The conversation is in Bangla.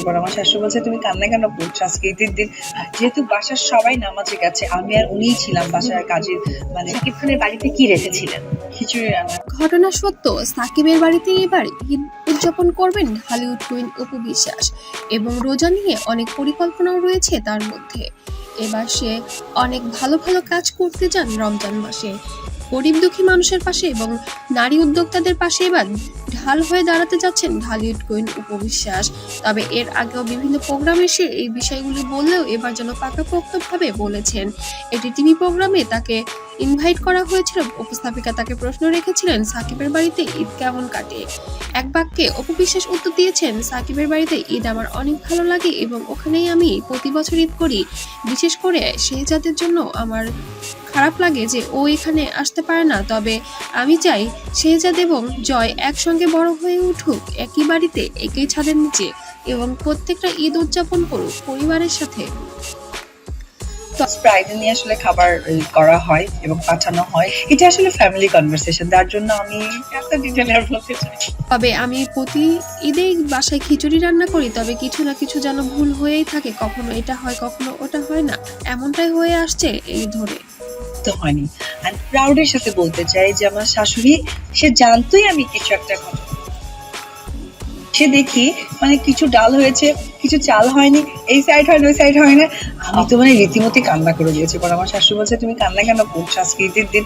এবার আমার শাশুড়ি বলছে, তুমি কান্না কেন করছ? আজকে ঈদের দিন যেহেতু বাসার সবাই নামাজে গেছে, আমি আর উনিই ছিলাম বাসার কাজে মানে সাকিব খানের বাড়িতে কি রেখেছিলেন? খিচুড়ি রান্না। ঘটনা সত্য, সাকিবের বাড়িতে এবার ঈদ উদযাপন করবেন হলিউড কুইন অপু বিশ্বাস এবং রোজা নিয়ে অনেক পরিকল্পনাও রয়েছে তার মধ্যে। এবার সে অনেক ভালো ভালো কাজ করতে যান রমজান মাসে। গরিব দুঃখী মানুষের পাশে এবং নারী উদ্যোক্তাদের পাশে এবার ঢাল হয়ে দাঁড়াতে যাচ্ছেন ঢালিউড কুইন উপবিশ্বাস তবে এর আগেও বিভিন্ন প্রোগ্রামে সে এই বিষয়গুলি বললেও এবার যেন পাকাপোক্তভাবে বলেছেন। এটি টিভি প্রোগ্রামে তাকে ইনভাইট করা হয়েছিল। উপস্থাপিকা তাকে প্রশ্ন রেখেছিলেন, সাকিবের বাড়িতে ঈদ কেমন কাটে? এক বাক্যে অপু বিশ্বাস উত্তর দিয়েছেন, সাকিবের বাড়িতে ঈদ আমার অনেক ভালো লাগে এবং ওখানেই আমি প্রতি বছর ঈদ করি। বিশেষ করে সেই জাতের জন্য আমার খারাপ লাগে যে ও এখানে আসতে পারে না। তবে আমি চাই শেহজাদ এবং জয় একসঙ্গে বড় হয়ে উঠুক। একই বাড়িতে একই ছাদের নিচে এবং প্রত্যেকটা ঈদ উদযাপন করুক পরিবারের সাথে। ফ্রাইডে নিয়ে আসলে খাবার করা হয় এবং পাঠানো হয়। এটা আসলে ফ্যামিলি কনভারসেশন তার জন্য আমি এত ডিটেলে আর বলতে চাই তবে আমি প্রতি ঈদেই বাসায় খিচুড়ি রান্না করি তবে কিছু না কিছু যেন ভুল হয়েই থাকে। কখনো এটা হয় কখনো ওটা হয় না। এমনটাই হয়ে আসছে এই ধরে। তো হয়নি। আর প্রাউডের সাথে বলতে চাই যে আমার শাশুড়ি, সে জানতোই আমি কিছু একটা সে দেখি মানে কিছু ডাল হয়েছে, কিছু চাল হয়নি, এই সাইড হয় ওই সাইড হয় না আমি তো মানে রীতিমতো কান্না করে দিয়েছি। পর আমার শাশুড়ি বলছে, তুমি কান্না কেন করছ? আজকে ঈদের দিন